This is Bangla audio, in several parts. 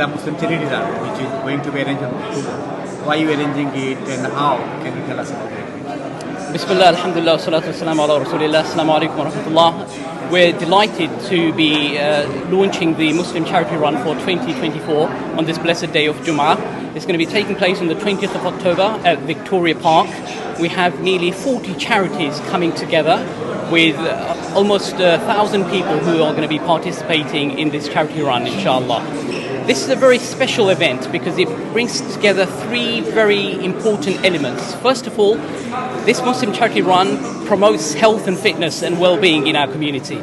the Muslim which is going to be arranged October. Why you arranging it and how? Can you tell us about it? Bismillah, alhamdulillah, salatu wassalamu ala rasulillah, assalamu alaikum wa rahmatullah. We're delighted to be uh, launching the Muslim Charity Run for 2024 on this blessed day of Jum'ah. It's going to be taking place on the 20th of October at Victoria Park. We have nearly 40 charities coming together with uh, almost a thousand people who are going to be participating in this charity run, inshallah. This is a very special event because it brings together three very important elements. First of all, this Muslim charity run promotes health and fitness and well-being in our community.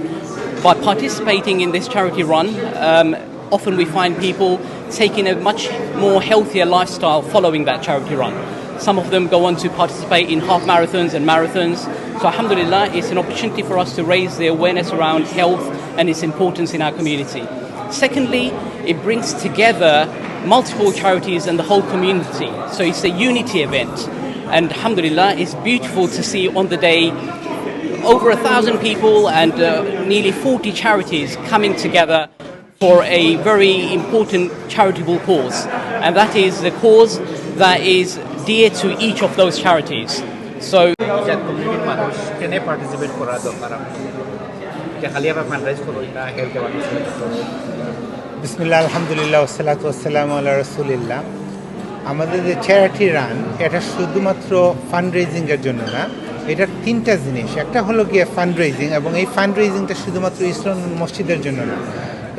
By participating in this charity run, um, often we find people taking a much more healthier lifestyle following that charity run. Some of them go on to participate in half marathons and marathons. So, alhamdulillah, it's an opportunity for us to raise the awareness around health and its importance in our community. Secondly, it brings together multiple charities and the whole community. So, it's a unity event. And alhamdulillah, it's beautiful to see on the day over a thousand people and uh, nearly 40 charities coming together for a very important charitable cause. And that is the cause that is dear to each of those charities. So আলহামদুলিল্লাহ আমাদের যে চ্যারিটি রান এটা শুধুমাত্র ফান্ড রেজিংয়ের জন্য না, এটার তিনটা জিনিস। একটা হলো গিয়ে ফান্ড রেজিং এবং এই ফান্ড রেজিংটা শুধুমাত্র ইসলাম মসজিদের জন্য না।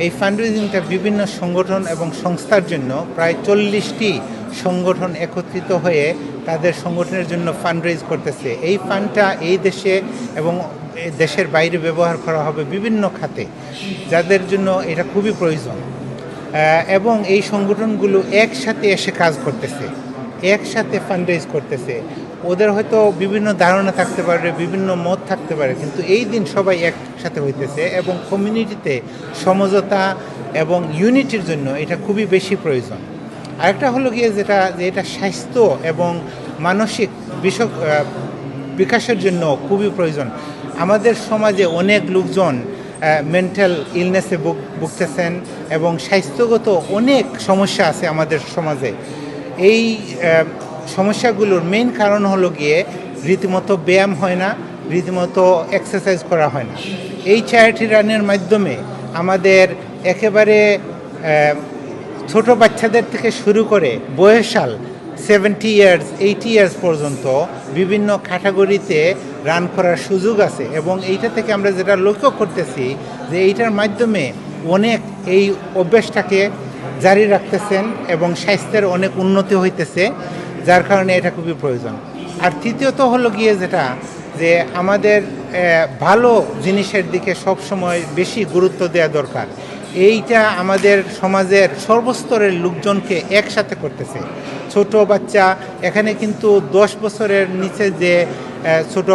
এই ফান্ড রেজিংটা বিভিন্ন সংগঠন এবং সংস্থার জন্য প্রায় চল্লিশটি সংগঠন একত্রিত হয়ে তাদের সংগঠনের জন্য ফান্ড রেজ করতেছে। এই ফান্ডটা এই দেশে এবং দেশের বাইরে ব্যবহার করা হবে বিভিন্ন খাতে, যাদের জন্য এটা খুবই প্রয়োজন। এবং এই সংগঠনগুলো একসাথে এসে কাজ করতেছে, একসাথে ফান্ড ফান্ডরেজ করতেছে। ওদের হয়তো বিভিন্ন ধারণা থাকতে পারে, বিভিন্ন মত থাকতে পারে, কিন্তু এই দিন সবাই একসাথে হইতেছে এবং কমিউনিটিতে সমঝোতা এবং ইউনিটির জন্য এটা খুবই বেশি প্রয়োজন। আরেকটা হলো গিয়ে যেটা, যে এটা স্বাস্থ্য এবং মানসিক বিষয় বিকাশের জন্য খুবই প্রয়োজন। আমাদের সমাজে অনেক লোকজন মেন্টাল ইলনেসে ভুগতেছেন এবং স্বাস্থ্যগত অনেক সমস্যা আছে আমাদের সমাজে। এই সমস্যাগুলোর মেইন কারণ হলো গিয়ে রীতিমতো ব্যায়াম হয় না, রীতিমতো এক্সারসাইজ করা হয় না। এই চ্যারিটি রানের মাধ্যমে আমাদের একেবারে ছোট বাচ্চাদের থেকে শুরু করে বয়সাল সেভেন্টি ইয়ার্স এইটি ইয়ার্স পর্যন্ত বিভিন্ন ক্যাটাগরিতে রান করার সুযোগ আছে। এবং এইটা থেকে আমরা যেটা লক্ষ্য করতেছি যে এইটার মাধ্যমে অনেক এই অভ্যাসটাকে জারি রাখতেছেন এবং স্বাস্থ্যের অনেক উন্নতি হইতেছে, যার কারণে এটা খুবই প্রয়োজন। আর তৃতীয়ত হলো গিয়ে যেটা, যে আমাদের ভালো জিনিসের দিকে সবসময় বেশি গুরুত্ব দেওয়া দরকার। এইটা আমাদের সমাজের সর্বস্তরের লোকজনকে একসাথে করতেছে। ছোট বাচ্চা এখানে কিন্তু দশ বছরের নিচে যে ছোট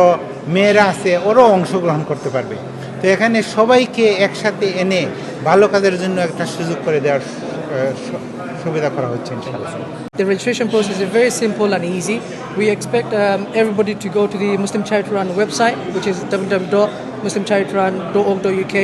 মেয়েরা আছে ওরাও অংশগ্রহণ করতে পারবে। তো এখানে সবাইকে একসাথে এনে ভালো কাজের জন্য একটা সুযোগ করে দেওয়ার সুবিধা করা হচ্ছে The registration process is very simple and easy. We expect um, everybody to go to the Muslim Charity Run website, which is www.muslimcharitrun.org.uk,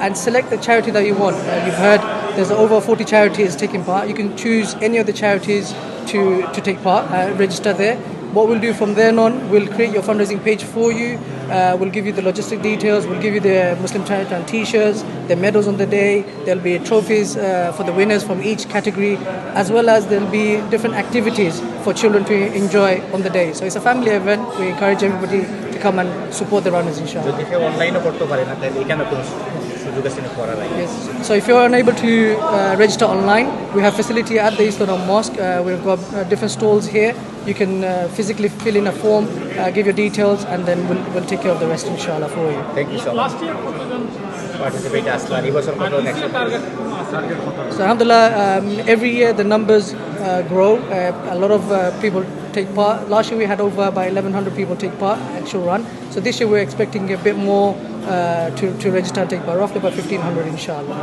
and select the charity that you want. Uh, you've heard there's over 40 charities taking part. You can choose any of the charities to, to take part, uh, register there. What we'll do from then on, we'll create your fundraising page for you. Uh, we'll give you the logistic details. We'll give you the Muslim Chinatown T-shirts, the medals on the day. There'll be trophies uh, for the winners from each category, as well as there'll be different activities for children to enjoy on the day. So it's a family event. We encourage everybody to come and support the runners, inshallah. Yes. So if you're unable to uh, register online, we have facility at the Islam Mosque. Uh, we've got uh, different stalls here. You can uh, physically fill in a form, give your details, and then we'll, we'll take care of the rest, inshallah, for you. Thank you so much participate Aslam এই বছর কত next So alhamdulillah, um, every year the numbers uh, grow. Uh, a lot of uh, people take part. Last year we had over by 1,100 people take part actual run. So this year we're expecting a bit more uh, to, to register and take part, roughly about 1,500 inshallah.